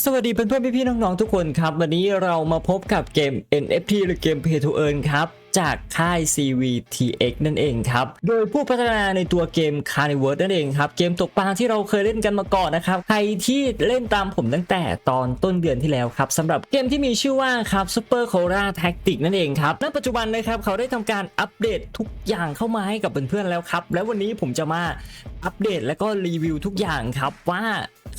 สวัสดีเพื่อนๆพี่ๆน้องๆทุกคนครับ วันนี้เรามาพบกับเกม NFT หรือเกม Pay to Earn ครับ จากค่าย CVTX นั่นเองครับ โดยผู้พัฒนาในตัวเกม Carniverse นั่นเองครับ เกมตกปลาที่เราเคยเล่นกันมาก่อนนะครับ ใครที่เล่นตามผมตั้งแต่ตอนต้นเดือนที่แล้วครับสำหรับเกมที่มีชื่อว่าครับ Super Cola Tactic นั่นเองครับ ณ ปัจจุบันนะครับเขาได้ทำการอัปเดตทุกอย่างเข้ามาให้กับเพื่อนๆแล้วครับ แล้ววันนี้ผมจะมาอัปเดตและก็รีวิวทุกอย่างครับว่า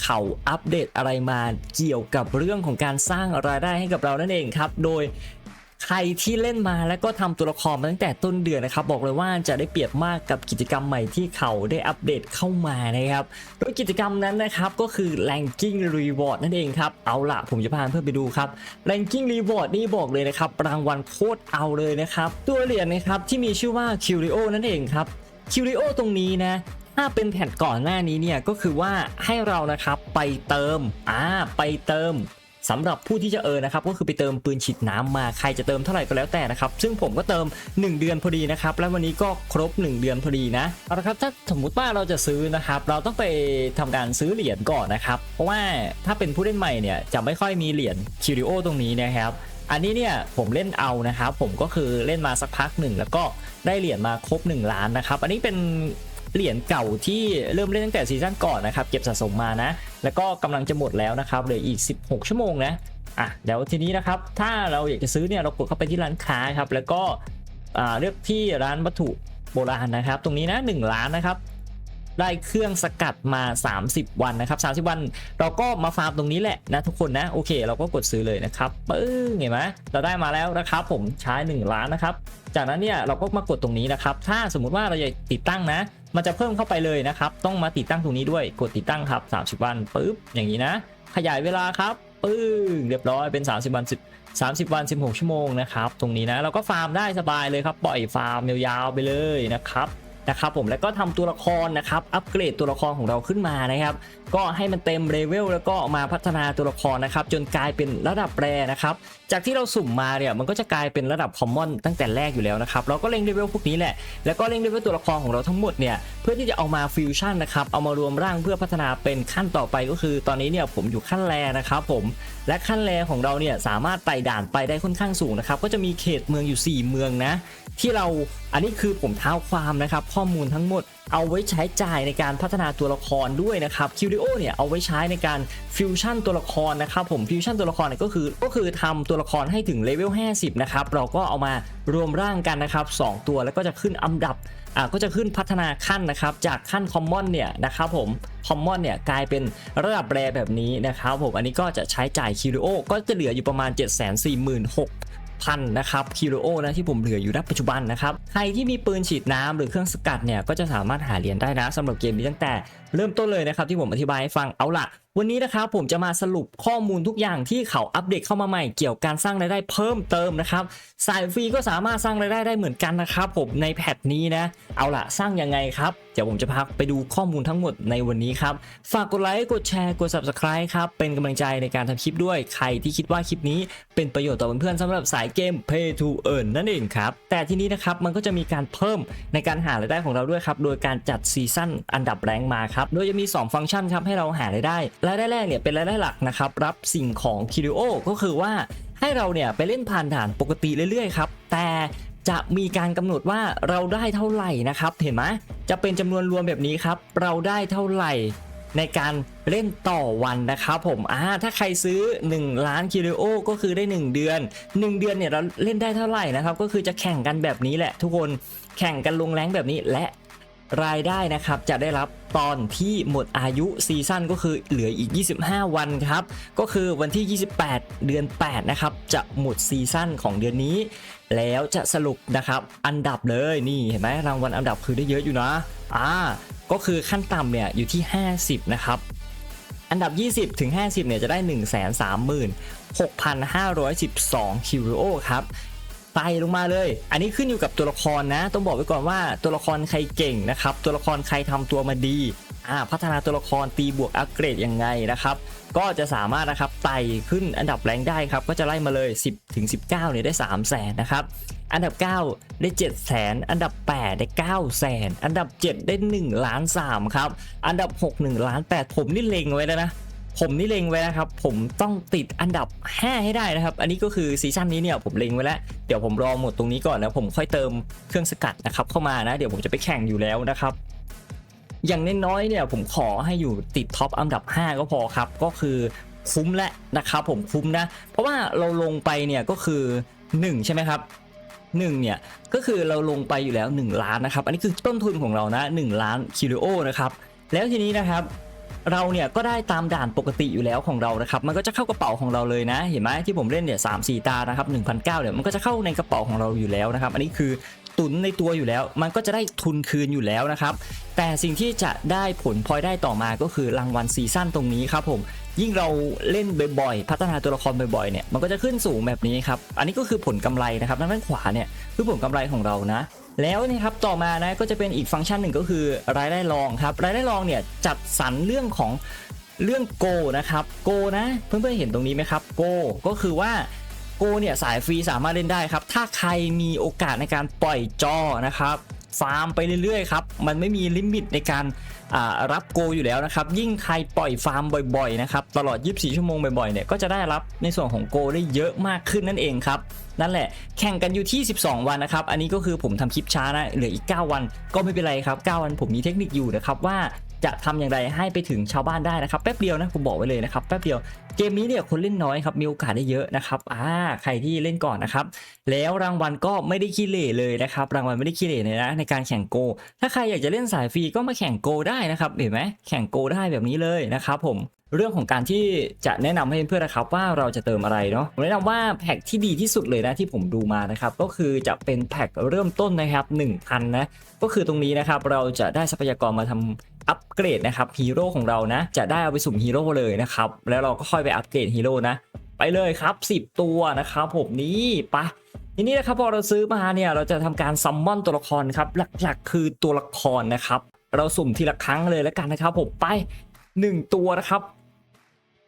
เขาอัปเดตอะไรมาเกี่ยวกับเรื่องของการสร้างรายได้ให้กับเรานั่นเองครับ โดย ใครที่เล่นมาแล้วก็ทำตัวละครมาตั้งแต่ต้นเดือนนะครับ บอกเลยว่าจะได้เปรียบมากกับกิจกรรมใหม่ที่เขาได้อัปเดตเข้ามานะครับ โดยกิจกรรมนั้นนะครับก็คือ Ranking Reward นั่นเองครับ เอาละผมจะพาเพื่อนไปดูครับ Ranking Reward นี่บอกเลยนะครับ รางวัลโคตรเอาเลยนะครับ ตัวเหรียญนะครับที่มีชื่อว่า Curio นั่นเองครับ Curio ตรงนี้นะถ้าเป็นแผ่นก่อนหน้านี้เนี่ยก็คือว่าให้เรานะครับไปเติมอ่าไปเติม สำหรับผู้ที่จะเออนะครับก็คือไปเติมปืนฉีดน้ำมาใครจะเติมเท่าไหร่ก็แล้วแต่นะครับซึ่งผมก็เติม 1 เดือนพอดีนะครับแล้ววันนี้ก็ครบ 1 เดือนพอดีนะเอาละครับถ้าสมมุติว่าเราจะซื้อนะครับเราต้องไปทำการซื้อเหรียญก่อนนะครับเพราะว่าถ้าเป็นผู้เล่นใหม่เนี่ยจะไม่ค่อยมีเหรียญคิริโอตรงนี้นะครับอันนี้เนี่ยผมเล่นเอานะครับผมก็คือเล่นมาสักพักหนึ่งแล้วก็ได้เหรียญมาครบ 1 ล้านนะครับอันนี้เป็น เหรียญเก่าที่เริ่มเล่นตั้งแต่ซีซั่นก่อนนะครับเก็บสะสมมานะ แล้วก็กำลังจะหมดแล้วนะครับเหลืออีก 16 ชั่วโมงนะอะเดี๋ยวทีนี้นะครับถ้าเราอยากจะซื้อเนี่ยเรากดเข้าไปที่ร้านค้าครับแล้วก็เลือกที่ร้านวัตถุโบราณนะครับ ตรงนี้นะ1ล้านนะครับได้เครื่องสกัดมา 30 วันนะครับ30 วัน เราก็มาฟาร์มตรงนี้แหละนะทุกคนนะโอเค เราก็กดซื้อเลยนะครับปึ้งเห็นไหมเราได้มาแล้วนะครับผมใช้ 1 ล้านนะครับ จากนั้นเนี่ยเราก็มากดตรงนี้นะครับ ถ้าสมมุติว่าเราจะติดตั้งนะ มันจะเพิ่มเข้าไปเลยนะครับ ต้องมาติดตั้งตรงนี้ด้วยกดติดตั้งครับ 30 วันปุ๊บอย่างนี้นะ ขยายเวลาครับปึ้งเรียบร้อยเป็น 30 วัน10 30 วัน 16 ชั่วโมงนะครับ ตรงนี้นะ เราก็ฟาร์มได้สบายเลยครับ ปล่อยฟาร์มยาวๆไปเลยนะครับ นะครับผมแล้วก็ทำตัวละครนะครับอัปเกรดตัวละครของเราขึ้นมานะครับก็ให้มันเต็มเลเวลแล้วก็มาพัฒนาตัวละครนะครับจนกลายเป็นระดับแรนะครับจากที่เราสุ่มมาเนี่ยมันก็จะกลายเป็นระดับคอมมอนตั้งแต่แรกอยู่แล้วนะครับเราก็เล่งเลเวลพวกนี้แหละแล้วก็เล่งเลเวลตัวละครของเราทั้งหมดเนี่ยเพื่อที่จะเอามาฟิวชั่นนะครับเอามารวมร่างเพื่อพัฒนาเป็นขั้นต่อไปก็คือ ตอนนี้เนี่ยผมอยู่ขั้นแรนะครับผมและขั้นแรของเราเนี่ยสามารถไต่ด่านไปได้ค่อนข้างสูงนะครับก็จะมีเขตเมืองอยู่ 4 เมืองนะที่เราอันนี้คือผมเท้าความนะครับข้อมูลทั้งหมด เอาไว้ใช้จ่ายในการพัฒนาตัวละครด้วยนะครับคิวริโอเนี่ยเอาไว้ใช้ในการฟิวชั่นตัวละครนะครับผมฟิวชั่นตัวละครเนี่ยก็คือก็คือทำตัวละครให้ถึงเลเวล50 นะครับเราก็เอามารวมร่างกันนะครับสองตัวแล้วก็จะขึ้นอันดับอ่าก็จะขึ้นพัฒนาขั้นนะครับจากขั้นคอมมอนเนี่ยนะครับผมคอมมอนเนี่ยกลายเป็นระดับแรแบบนี้นะครับผมอันนี้ก็จะใช้จ่ายคิริโอก็จะเหลืออยู่ประมาณ 7 4 6 0 0 0 พันนะครับคิโลโอนะที่ผมเหลืออยู่ณปัจจุบันนะครับใครที่มีปืนฉีดน้ำหรือเครื่องสกัดเนี่ยก็จะสามารถหาเหรียญได้นะสำหรับเกมนี้ตั้งแต่ เริ่มต้นเลยนะครับที่ผมอธิบายให้ฟังเอาล่ะ วันนี้นะครับผมจะมาสรุปข้อมูลทุกอย่างที่เขาอัปเดตเข้ามาใหม่เกี่ยวกับการสร้างรายได้เพิ่มเติมนะครับสายฟรีก็สามารถสร้างรายได้ได้เหมือนกันนะครับผมในแพทนี้นะ เอาล่ะสร้างยังไงครับ เดี๋ยวผมจะพาไปดูข้อมูลทั้งหมดในวันนี้ครับ ฝากกดไลค์กดแชร์กด subscribe ครับเป็นกำลังใจในการทำคลิปด้วยใครที่คิดว่าคลิปนี้เป็นประโยชน์ต่อเพื่อนๆสำหรับสายเกม Pay to Earn นั่นเองครับแต่ทีนี้นะครับมันก็จะมีการเพิ่มในการหารายได้ของเราด้วยครับโดยการจัดซีซั่นอันดับแรงมาครับโดยจะมี 2 ฟังก์ชันครับให้เราหารายได้ รายได้แรกเนี่ยเป็นรายได้หลักนะครับ รับสิ่งของคิริโอก็คือว่าให้เราเนี่ยไปเล่นผ่านด่านปกติเรื่อยๆครับ แต่จะมีการกำหนดว่าเราได้เท่าไหร่นะครับ เห็นไหมจะเป็นจำนวนรวมแบบนี้ครับ เราได้เท่าไหร่ในการเล่นต่อวันนะครับผมอ่าถ้าใครซื้อ 1 ล้านคิริโอก็คือได้ 1 เดือน 1 เดือนเนี่ยเราเล่นได้เท่าไหร่นะครับ ก็คือจะแข่งกันแบบนี้แหละ ทุกคนแข่งกันลงแรงแบบนี้และ รายได้นะครับจะได้รับตอนที่หมดอายุซีซั่นก็คือเหลืออีก 25 วันครับ ก็คือวันที่ 28 เดือน 8 นะครับ จะหมดซีซั่นของเดือนนี้ แล้วจะสรุปนะครับ อันดับเลยนี่เห็นไหมรางวัลอันดับคือได้เยอะอยู่นะ อ่า ก็คือขั้นต่ำเนี่ยอยู่ที่ 50 นะครับ อันดับ 20 ถึง 50 เนี่ยจะได้ 1 3 6 512คิวโอครับ ไต่ลงมาเลย อันนี้ขึ้นอยู่กับตัวละครนะ ต้องบอกไว้ก่อนว่าตัวละครใครเก่งนะครับ ตัวละครใครทำตัวมาดีอ่าพัฒนาตัวละครตีบวกอัปเกรดยังไงนะครับ ก็จะสามารถนะครับไต่ขึ้นอันดับแรงได้ครับ ก็จะไล่มาเลย 10ถึง19เนี่ยได้3 0 0แสนนะครับ อันดับ 9 ได้ 7 0 0แสนอันดับ 8 ได้ 9 0 0แสนอันดับ 7 ได้1ล้าน3ครับ อันดับ 6 1ล้าน8ผมนี่เล็งไว้แล้วนะ ผมนี่เล็งไว้นะครับ ผมต้องติดอันดับ 5 ให้ได้นะครับ อันนี้ก็คือซีซั่นนี้เนี่ยผมเล็งไว้แล้ว เดี๋ยวผมรอหมดตรงนี้ก่อนนะผมค่อยเติมเครื่องสกัดนะครับเข้ามานะ เดี๋ยวผมจะไปแข่งอยู่แล้วนะครับ อย่างน้อยๆเนี่ยผมขอให้อยู่ติดท็อปอันดับ 5 ก็พอครับ ก็คือคุ้มแล้วนะครับผมคุ้มนะ เพราะว่าเราลงไปเนี่ยก็คือ 1 ใช่ไหมครับ1เนี่ยก็คือเราลงไปอยู่แล้ว 1 ล้านนะครับ อันนี้คือต้นทุนของเรานะ 1 ล้านคิโลโอนะครับแล้วทีนี้นะครับ เราเนี่ยก็ได้ตามด่านปกติอยู่แล้วของเรานะครับมันก็จะเข้ากระเป๋าของเราเลยนะ เห็นไหมที่ผมเล่นเนี่ยสามสี่ตานะครับ1 0 0เนี่ยมันก็จะเข้าในกระเป๋าของเราอยู่แล้วนะครับ อันนี้คือตุนในตัวอยู่แล้ว มันก็จะได้ทุนคืนอยู่แล้วนะครับ แต่สิ่งที่จะได้ผลพลอยได้ต่อมาก็คือรางวัลซีซั่นตรงนี้ครับผม ยิ่งเราเล่นบ่อยๆ พัฒนาตัวละครบ่อยๆ เนี่ย มันก็จะขึ้นสูงแบบนี้ครับ อันนี้ก็คือผลกำไรนะครับด้านขวาเนี่ยคือผลกำไรของเรานะ แล้วนะครับต่อมานะก็จะเป็นอีกฟังก์ชันหนึ่งก็คือรายได้รองครับ รายได้รองเนี่ยจัดสรรเรื่องของเรื่องโกนะครับโกนะเพื่อนๆเห็นตรงนี้ไหมครับโกก็คือว่าโกเนี่ยสายฟรีสามารถเล่นได้ครับ ถ้าใครมีโอกาสในการปล่อยจอนะครับฟาร์มไปเรื่อยๆครับ มันไม่มีลิมิตในการ รับโกอยู่แล้วนะครับ ยิ่งใครปล่อยฟาร์มบ่อยๆนะครับตลอด 24 ชั่วโมงบ่อยๆเนี่ยก็จะได้รับในส่วนของโกได้เยอะมากขึ้นนั่นเองครับนั่นแหละแข่งกันอยู่ที่ 12 วันนะครับ อันนี้ก็คือผมทำคลิปช้านะเหลืออีก 9 วันก็ไม่เป็นไรครับ 9 วันผมมีเทคนิคอยู่นะครับว่า จะทำอย่างไรให้ไปถึงชาวบ้านได้นะครับแป๊บเดียวนะผมบอกไว้เลยนะครับแป๊บเดียวเกมนี้เนี่ยคนเล่นน้อยครับมีโอกาสได้เยอะนะครับอ่าใครที่เล่นก่อนนะครับแล้วรางวัลก็ไม่ได้ขี้เหร่เลยนะครับรางวัลไม่ได้ขี้เหร่เลยนะในการแข่งโก ถ้าใครอยากจะเล่นสายฟรีก็มาแข่งโกได้นะครับเห็นไหมแข่งโกได้แบบนี้เลยนะครับผมเรื่องของการที่จะแนะนำให้เพื่อนๆนะครับว่าเราจะเติมอะไรเนาะผมแนะนำว่าแพ็กที่ดีที่สุดเลยนะที่ผมดูมานะครับก็คือจะเป็นแพ็กเริ่มต้นนะครับ1,000นะก็คือตรงนี้นะครับเราจะได้ทรัพยากรมาทำ อัปเกรดนะครับฮีโร่ของเรานะ จะได้เอาไปสุ่มฮีโร่เลยนะครับ แล้วเราก็ค่อยไปอัปเกรดฮีโร่นะ ไปเลยครับ 10 ตัวนะครับผมนี่ไปะทีนี้นะครับพอเราซื้อมาเนี่ยเราจะทำการซัมมอนตัวละครครับ หลักๆ คือตัวละครนะครับ เราสุ่มทีละครั้งเลยแล้วกันนะครับผมไป 1 ตัวนะครับ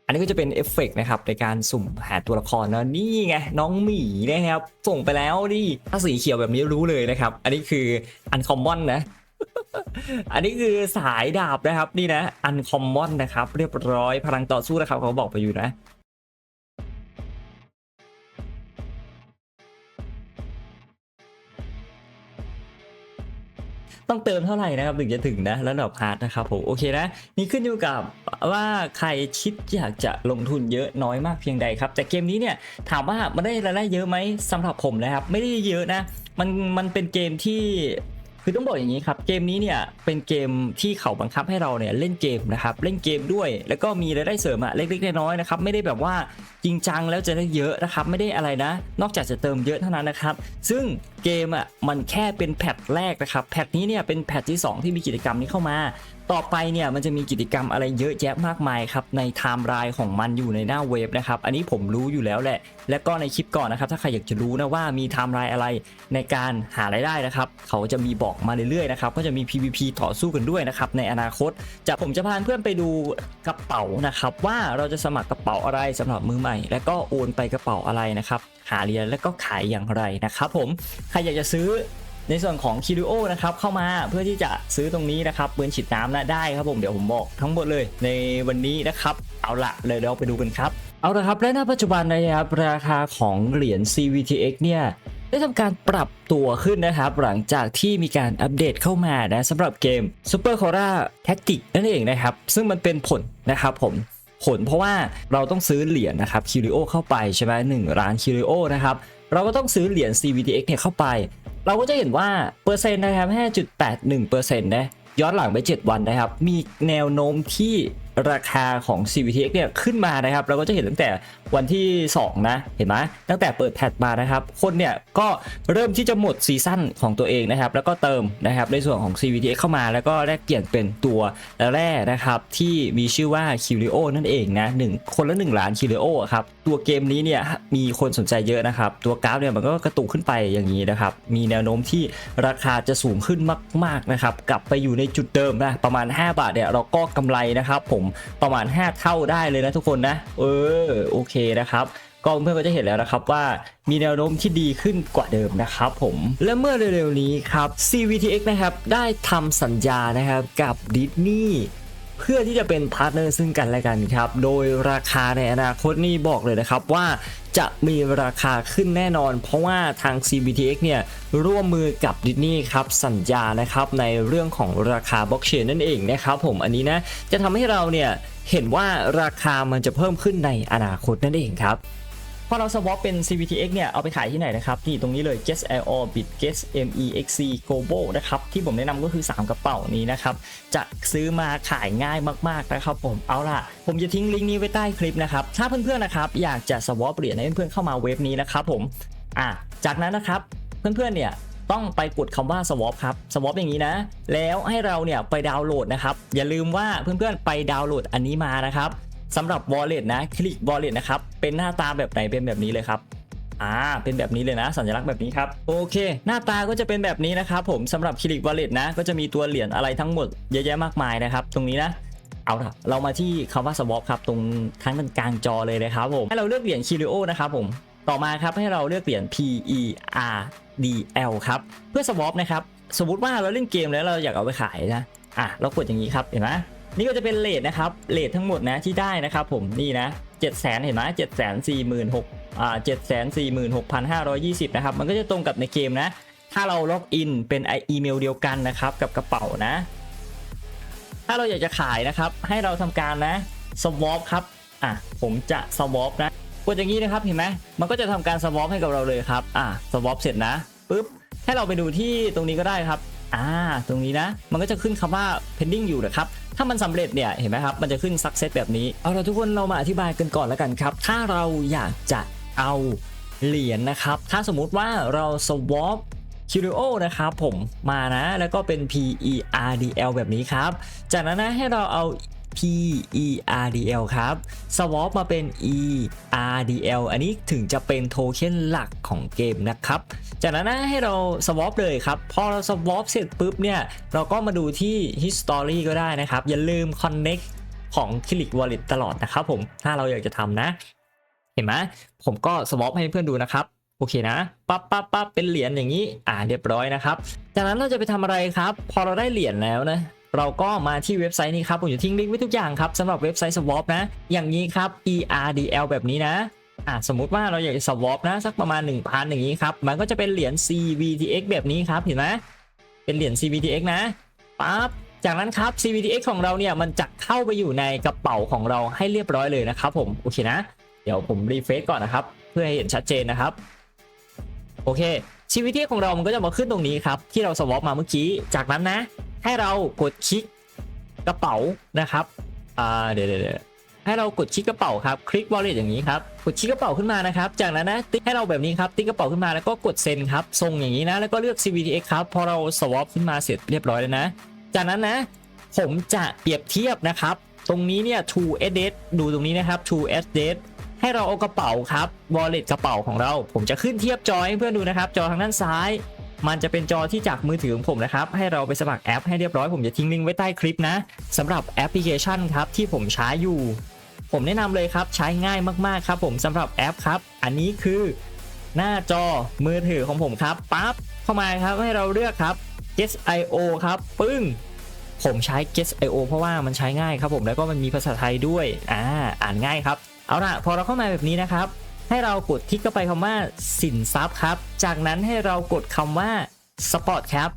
อันนี้ก็จะเป็นเอฟเฟกต์นะครับในการสุ่มหาตัวละครนะนี่ไงน้องหมีนะครับ ส่งไปแล้วดิถ้าสีเขียวแบบนี้รู้เลยนะครับ อันนี้คืออันคอมมอนนะ อันนี้คือสายดาบนะครับนี่นะอันคอมมอนนะครับ เรียบร้อยพลังต่อสู้นะครับเขาบอกไปอยู่นะต้องเติมเท่าไหร่นะครับถึงจะถึงนะระดับฮาร์ดนะครับผมโอเคนะ นี่ขึ้นอยู่กับว่าใครคิดอยากจะลงทุนเยอะน้อยมากเพียงใดครับ แต่เกมนี้เนี่ยถามว่ามันได้รายได้เยอะไหมสำหรับผมนะครับ ไม่ได้เยอะนะ มันมันเป็นเกมที่ คือต้องบอกอย่างนี้ครับเกมนี้เนี่ยเป็นเกมที่เขาบังคับให้เราเนี่ยเล่นเกมนะครับเล่นเกมด้วย แล้วก็มีรายได้เสริมอะเล็กๆน้อยๆนะครับไม่ได้แบบว่า จริงจังแล้วจะได้เยอะนะครับไม่ได้อะไรนะ นอกจากจะเติมเยอะเท่านั้นนะครับ ซึ่งเกมอะมันแค่เป็นแพทแรกนะครับแพทนี้เนี่ยเป็นแพทที่ 2 ที่มีกิจกรรมนี้เข้ามา ต่อไปเนี่ยมันจะมีกิจกรรมอะไรเยอะแยะมากมายครับในไทม์ไลน์ของมันอยู่ในหน้าเว็บนะครับอันนี้ผมรู้อยู่แล้วแหละ และก็ในคลิปก่อนนะครับถ้าใครอยากจะรู้นะว่ามีไทม์ไลน์อะไรในการหารายได้นะครับเขาจะมีบอกมาเรื่อยๆนะครับก็จะมี PVP ต่อสู้กันด้วยนะครับในอนาคตจะผมจะพาเพื่อนไปดูกระเป๋านะครับว่าเราจะสมัครกระเป๋าอะไรสำหรับมือใหม่และก็โอนไปกระเป๋าอะไรนะครับ หาเหรียญแล้วก็ขายอย่างไรนะครับผมใครอยากจะซื้อในส่วนของคิริโอนะครับเข้ามาเพื่อที่จะซื้อตรงนี้นะครับปืนฉีดน้ำนะได้ครับผมเดี๋ยวผมบอกทั้งหมดเลยในวันนี้นะครับเอาละเลยเราไปดูกันครับ เอาละครับและณปัจจุบันนะครับราคาของเหรียญ CVTX เนี่ยได้ทำการปรับตัวขึ้นนะครับ หลังจากที่มีการอัปเดตเข้ามานะสำหรับเกม Super c o r a Tactic นั่นเองนะครับ ซึ่งมันเป็นผลนะครับผม ผลเพราะว่าเราต้องซื้อเหรียญนะครับคิริโอเข้าไปใช่ไหมหนึ่งร้านคิริโอนะครับเราก็ต้องซื้อเหรียญ CVTX เนี่ยเข้าไป เราก็จะเห็นว่าเปอร์เซ็นต์นะครับ5.81%นะย้อนหลังไป 7 วันนะครับ มีแนวโน้มที่ ราคาของ CVTX เนี่ยขึ้นมานะครับ เราก็จะเห็นตั้งแต่วันที่ 2 นะ เห็นไหมตั้งแต่เปิดแพทมานะครับ คนเนี่ยก็เริ่มที่จะหมดซีซั่นของตัวเองนะครับ แล้วก็เติมนะครับในส่วนของ CVTX เข้ามาแล้วก็แลกเปลี่ยนเป็นตัวแร่นะครับ ที่มีชื่อว่า Curio นั่นเองนะหนึ่งคนละ1ล้าน Curio ครับ ตัวเกมนี้เนี่ยมีคนสนใจเยอะนะครับ ตัวกราฟเนี่ยมันก็กระตุกขึ้นไปอย่างนี้นะครับ มีแนวโน้มที่ราคาจะสูงขึ้นมาก ๆนะครับ กลับไปอยู่ในจุดเดิมนะประมาณ 5 บาทเนี่ยเราก็กำไรนะครับผมประมาณ 5 เท่าได้เลยนะทุกคนนะ เออโอเคนะครับก็เพื่อนก็จะเห็นแล้วนะครับว่ามีแนวโน้มที่ดีขึ้นกว่าเดิมนะครับผม และเมื่อเร็วๆนี้ครับ CVTX นะครับได้ทำสัญญานะครับกับดิสนีย์ เพื่อที่จะเป็นพาร์ทเนอร์ซึ่งกันและกันครับ โดยราคาในอนาคตนี่บอกเลยนะครับว่าจะมีราคาขึ้นแน่นอน เพราะว่าทาง CBTX เนี่ยร่วมมือกับดิสนีย์ครับสัญญานะครับในเรื่องของราคาบล็อกเชนนั่นเองนะครับผมอันนี้นะจะทำให้เราเนี่ยเห็นว่าราคามันจะเพิ่มขึ้นในอนาคตนั่นเองครับ พอเราสวอปเป็น CVTX เนี่ย เอาไปขายที่ไหนนะครับนี่ตรงนี้เลย Guess IO Bit Guess MEXC Global นะครับ ที่ผมแนะนำก็คือ 3 กระเป๋านี้นะครับ จะซื้อมาขายง่ายมาก ๆ นะครับผม เอาล่ะ ผมจะทิ้งลิงก์นี้ไว้ใต้คลิปนะครับ ถ้าเพื่อน ๆ นะครับ อยากจะสวอปเหรียญให้เพื่อนๆเข้ามาเว็บนี้นะครับผม อะ จากนั้นนะครับ เพื่อน ๆ เนี่ยต้องไปกดคำว่า swap ครับ swap อย่างนี้นะ แล้วให้เราเนี่ยไปดาวน์โหลดนะครับ อย่าลืมว่าเพื่อนๆไปดาวน์โหลดอันนี้มานะครับ สำหรับ wallet นะคลิก wallet นะครับเป็นหน้าตาแบบไหนเป็นแบบนี้เลยครับอ่าเป็นแบบนี้เลยนะ สัญลักษณ์แบบนี้ครับโอเค หน้าตาก็จะเป็นแบบนี้นะครับผมสำหรับคลิก wallet นะ ก็จะมีตัวเหรียญอะไรทั้งหมดเยอะแยะมากมายนะครับ ตรงนี้นะเอาละเรามาที่คำว่า swap ครับตรงทั้งกลางจอเลยนะครับผมให้เราเลือกเหรียญ Kirio นะครับผมต่อมาครับให้เราเลือกเหรียญ P E R D L ครับเพื่อ swap นะครับสมมติว่าเราเล่นเกมแล้วเราอยากเอาไปขายนะอะเรากดอย่างนี้ครับเห็นไหม นี่ก็จะเป็นเลทนะครับเลททั้งหมดนะที่ได้นะครับผมนี่นะ7 0 0 0 0เห็นไหม7 4 6 0 0อ่า7 4 6 5 2 0นะครับมันก็จะตรงกับในเกมนะ ถ้าเราล็อกอินเป็นอีเมลเดียวกันนะครับกับกระเป๋านะ ถ้าเราอยากจะขายนะครับ ให้เราทำการนะ swap ครับอะผมจะ swap นะกดอย่างนี้นะครับเห็นไหมมันก็จะทำการ swap ให้กับเราเลยครับอะ swap เสร็จนะปุ๊บให้เราไปดูที่ตรงนี้ก็ได้ครับ อ่าตรงนี้นะ มันก็จะขึ้นคำว่า pending อยู่นะครับถ้ามันสำเร็จเนี่ยเห็นไหมครับมันจะขึ้น success แบบนี้เอาละทุกคนเรามาอธิบายกันก่อนแล้วกันครับ ถ้าเราอยากจะเอาเหรียญนะครับ ถ้าสมมุติว่าเรา swap Curio นะครับผมมานะ แล้วก็เป็น PERDL แบบนี้ครับ จากนั้นนะให้เราเอา PERDL ครับ swap มาเป็น ERDL อันนี้ถึงจะเป็นโทเค็นหลักของเกมนะครับ จากนั้นนะให้เรา swap เลยครับ พอเรา swap เสร็จปุ๊บเนี่ย เราก็มาดูที่ history ก็ได้นะครับ อย่าลืม connect ของ Click Wallet ตลอดนะครับผม ถ้าเราอยากจะทำนะ เห็นไหมผมก็ swap ให้เพื่อนดูนะครับ โอเคนะ ปั๊บปั๊บปั๊บเป็นเหรียญอย่างนี้ อ่า เรียบร้อยนะครับ จากนั้นเราจะไปทำอะไรครับ พอเราได้เหรียญแล้วนะเราก็มาที่เว็บไซต์นี้ครับ ผมจะทิ้งลิงก์ไว้ทุกอย่างครับสำหรับเว็บไซต์ swap นะ อย่างนี้ครับ ERDL แบบนี้นะ อ่าสมมุติว่าเราอยากจะ swap นะสักประมาณ 1,000 อย่างนี้ครับ มันก็จะเป็นเหรียญ CVTX แบบนี้ครับเห็นไหมเป็นเหรียญ CVTX นะปั๊บจากนั้นครับ CVTX ของเราเนี่ยมันจะเข้าไปอยู่ในกระเป๋าของเราให้เรียบร้อยเลยนะครับผมโอเคนะ เดี๋ยวผมรีเฟซก่อนนะครับ เพื่อให้เห็นชัดเจนนะครับ โอเค CVTX ของเรามันก็จะมาขึ้นตรงนี้ครับ ที่เราสวอปมาเมื่อกี้ จากนั้นนะ ให้เรากดคลิกกระเป๋านะครับอ่าเดี๋ยวเดี๋ยว ให้เรากดคลิกกระเป๋าครับคลิก wallet อย่างนี้ครับกดคลิกกระเป๋าขึ้นมานะครับจากนั้นนะติ๊กให้เราแบบนี้ครับติ๊กกระเป๋าขึ้นมาแล้วก็กดเซ็นครับทรงอย่างนี้นะแล้วก็เลือก CVTX ครับพอเรา swap ขึ้นมาเสร็จเรียบร้อยแล้วนะ จากนั้นนะผมจะเปรียบเทียบนะครับตรงนี้เนี่ย to address ดูตรงนี้นะครับ to address ให้เราเอากระเป๋าครับ wallet กระเป๋าของเรา ผมจะขึ้นเทียบจอให้เพื่อนดูนะครับ จอทางด้านซ้าย มันจะเป็นจอที่จากมือถือของผมนะครับ ให้เราไปสมัครแอปให้เรียบร้อย ผมจะทิ้งลิงก์ไว้ใต้คลิปนะสำหรับแอปพลิเคชันครับที่ผมใช้อยู่ ผมแนะนำเลยครับใช้ง่ายมากๆครับ ผมสำหรับแอปครับ อันนี้คือหน้าจอมือถือของผมครับปั๊บเข้ามาครับให้เราเลือกครับ Guess IO ครับปึ้งผมใช้ Guess IO เพราะว่ามันใช้ง่ายครับผมแล้วก็มันมีภาษาไทยด้วยอ่าอ่านง่ายครับเอาล่ะพอเราเข้ามาแบบนี้นะครับ ให้เรากดคลิกเข้าไปคำว่าสินทรัพย์ครับ จากนั้นให้เรากดคำว่า Spot ครับ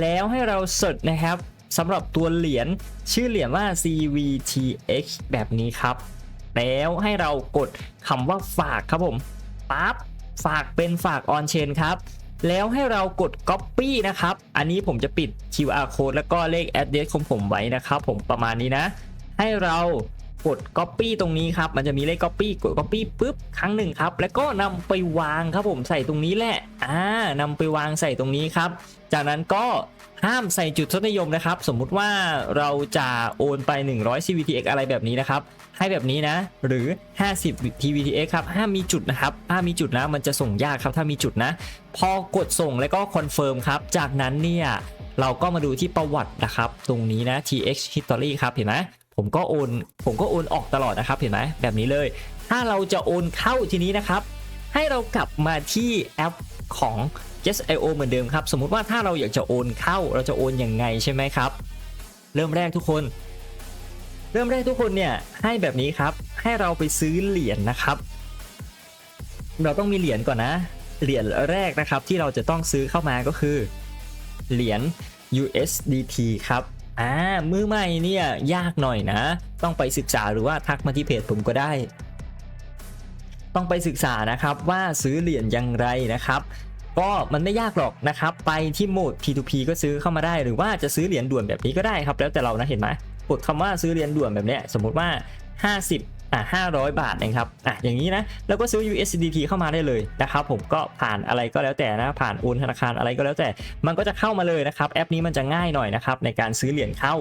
แล้วให้เราเสิร์ชนะครับสำหรับตัวเหรียญชื่อเหรียญว่า CVTX แบบนี้ครับ แล้วให้เรากดคำว่าฝากครับผมปั๊บฝากเป็นฝาก on chain ครับแล้วให้เรากด copy นะครับ อันนี้ผมจะปิด QR code แล้วก็เลข address ของผมไว้นะครับ ผมประมาณนี้นะ ให้เรากด copy ตรงนี้ครับ มันจะมีเลข copy กด copy ปุ๊บครั้งหนึ่งครับ แล้วก็นำไปวางครับผมใส่ตรงนี้แหละ อ่านำไปวางใส่ตรงนี้ครับ จากนั้นก็ ห้ามใส่จุดทศนิยมนะครับ สมมุติว่าเราจะโอนไป 100 CVTX อะไรแบบนี้นะครับ ให้แบบนี้นะ หรือ 50 TVTX ครับ ห้ามมีจุดนะครับ ห้ามมีจุดนะ มันจะส่งยากครับถ้ามีจุดนะ พอกดส่งแล้วก็คอนเฟิร์มครับ จากนั้นเนี่ยเราก็มาดูที่ประวัตินะครับ ตรงนี้นะ TX History ครับ เห็นไหมผมก็โอน ผมก็โอนออกตลอดนะครับ เห็นไหมแบบนี้เลย ถ้าเราจะโอนเข้าทีนี้นะครับ ให้เรากลับมาที่แอปของ Yes.io เหมือนเดิมครับ สมมุติว่าถ้าเราอยากจะโอนเข้าเราจะโอนยังไงใช่ไหมครับ เริ่มแรกทุกคน เริ่มแรกทุกคนเนี่ยให้แบบนี้ครับ ให้เราไปซื้อเหรียญนะครับ เราต้องมีเหรียญก่อนนะ เหรียญแรกนะครับที่เราจะต้องซื้อเข้ามาก็คือ เหรียญ USDT ครับอ่ามือใหม่เนี่ยยากหน่อยนะ ต้องไปศึกษาหรือว่าทักมาที่เพจผมก็ได้ ต้องไปศึกษานะครับว่าซื้อเหรียญอย่างไรนะครับ ก็มันไม่ยากหรอกนะครับ ไปที่โหมด P2P ก็ซื้อเข้ามาได้ หรือว่าจะซื้อเหรียญด่วนแบบนี้ก็ได้ครับ แล้วแต่เรานะเห็นไหมกดคำว่าซื้อเหรียญด่วนแบบเนี้ยสมมุติว่า 50อะ500 บาทนะครับอะอย่างนี้นะแล้วก็ซื้อ USDT เข้ามาได้เลยนะครับผมก็ผ่านอะไรก็แล้วแต่นะผ่านโอนธนาคารอะไรก็แล้วแต่ มันก็จะเข้ามาเลยนะครับแอปนี้มันจะง่ายหน่อยนะครับในการซื้อเหรียญเข้า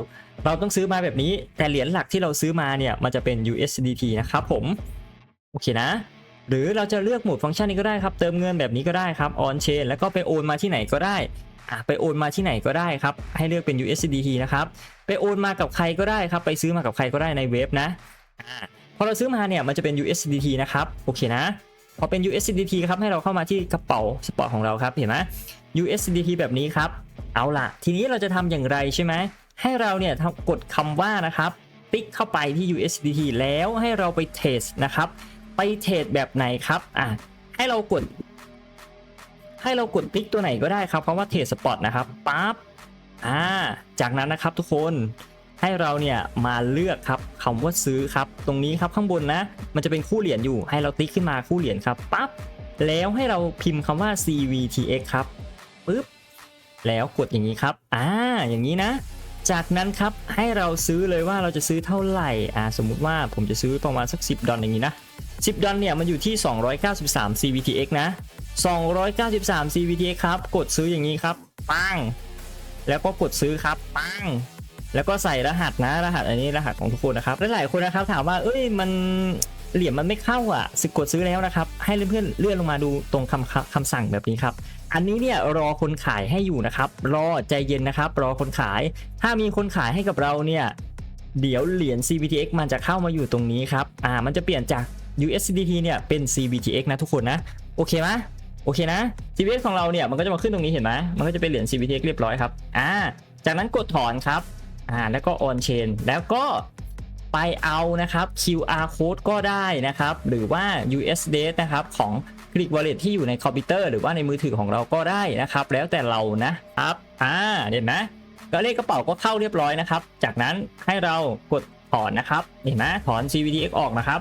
เราต้องซื้อมาแบบนี้แต่เหรียญหลักที่เราซื้อมาเนี่ยมันจะเป็น USDT นะครับผมโอเคนะ หรือเราจะเลือกโหมดฟังก์ชันนี้ก็ได้ครับ เติมเงินแบบนี้ก็ได้ครับ on chain แล้วก็ไปโอนมาที่ไหนก็ได้อะไปโอนมาที่ไหนก็ได้ครับ ให้เลือกเป็น USDT นะครับ ไปโอนมากับใครก็ได้ครับ ไปซื้อมากับใครก็ได้ในเว็บนะอ่าพอเราซื้อมาเนี่ยมันจะเป็น USDT นะครับ โอเคนะ พอเป็น USDT ครับ ให้เราเข้ามาที่กระเป๋าสปอร์ตของเราครับ เห็นไหม USDT แบบนี้ครับ เอาล่ะ ทีนี้เราจะทำอย่างไรใช่ไหม ให้เราเนี่ยกดคำว่านะครับ ติ๊กเข้าไปที่ USDT แล้วให้เราไปเทสนะครับ ไปเทรดแบบไหนครับอะให้เรากด ให้เรากดติ๊กตัวไหนก็ได้ครับเพราะว่าเทรดสปอตนะครับปั๊บอ่าจากนั้นนะครับทุกคนให้เราเนี่ยมาเลือกครับคำว่าซื้อครับ ตรงนี้ครับข้างบนนะ มันจะเป็นคู่เหรียญอยู่ ให้เราติ๊กขึ้นมาคู่เหรียญครับปั๊บแล้วให้เราพิมพ์คำว่า CVTX ครับปึ๊บแล้วกดอย่างนี้ครับอ่าอย่างนี้นะ จากนั้นครับให้เราซื้อเลยว่าเราจะซื้อเท่าไหร่อ่าสมมุติว่าผมจะซื้อประมาณสัก 10 ดอลอย่างนี้นะ 10 ดอลเนี่ยมันอยู่ที่ 293 CVTX นะ 293 CVTX ครับ กดซื้ออย่างนี้ครับ ปัง แล้วก็กดซื้อครับ ปัง แล้วก็ใส่รหัสนะ รหัสอันนี้รหัสของทุกคนนะครับและหลายคนนะครับถามว่า เอ้ย มันเหรียญมันไม่เข้าอะสึกกดซื้อแล้วนะครับ ให้เพื่อนๆเลื่อนลงมาดูตรงคำคำสั่งแบบนี้ครับ อันนี้เนี่ยรอคนขายให้อยู่นะครับ รอใจเย็นนะครับ รอคนขาย ถ้ามีคนขายให้กับเราเนี่ย เดี๋ยวเหรียญ CBTX มันจะเข้ามาอยู่ตรงนี้ครับ อ่า มันจะเปลี่ยนจาก USDT เนี่ยเป็น CBTX นะทุกคนนะ โอเคไหมโอเคนะ CBTX ของเราเนี่ยมันก็จะมาขึ้นตรงนี้เห็นไหมมันก็จะเป็นเหรียญ CBTX เรียบร้อยครับอ่าจากนั้นกดถอนครับอ่าแล้วก็ on chain แล้วก็ไปเอานะครับ QR code ก็ได้นะครับ หรือว่า USD นะครับของ Click Wallet ที่อยู่ในคอมพิวเตอร์หรือว่าในมือถือของเราก็ได้นะครับ แล้วแต่เรานะครับอ่าเห็นไหมก็เลขกระเป๋าก็เข้าเรียบร้อยนะครับ จากนั้นให้เรากดถอนนะครับ เห็นไหมถอน CVTX ออกนะครับ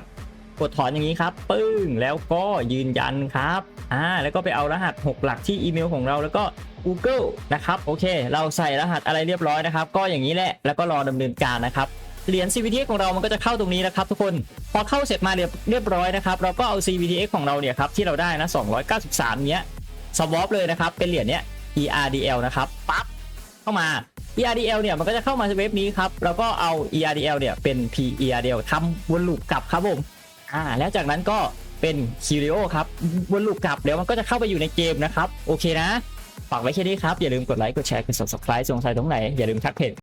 กดถอนอย่างนี้ครับ ปึ้ง แล้วก็ยืนยันครับ อ่า แล้วก็ไปเอารหัส 6 หลักที่อีเมลของเราแล้วก็ Google นะครับ โอเค เราใส่รหัสอะไรเรียบร้อยนะครับ ก็อย่างนี้แหละ แล้วก็รอดำเนินการนะครับ เหรียญ CVTX ของเรามันก็จะเข้าตรงนี้นะครับทุกคน พอเข้าเสร็จมาเรียบเรียบร้อยนะครับ เราก็เอา CVTX ของเราเนี่ยครับที่เราได้นะ 293 เนี้ย สวอปเลยนะครับ เป็นเหรียญเนี้ย ERDL นะครับ ปั๊บ เข้ามา ERDL เนี่ยมันก็จะเข้ามาในเว็บนี้ครับ แล้วก็เอา ERDL เนี่ยเป็น PERDL ทำวนลูปกลับครับผม อ่าแล้วจากนั้นก็เป็นคิริโอครับวนลูกกลับเดี๋ยวมันก็จะเข้าไปอยู่ในเกมนะครับ โอเคนะ ฝากไว้แค่นี้ครับ อย่าลืมกดไลค์กดแชร์กด subscribe สงสัยตรงไหน อย่าลืมทักเพจ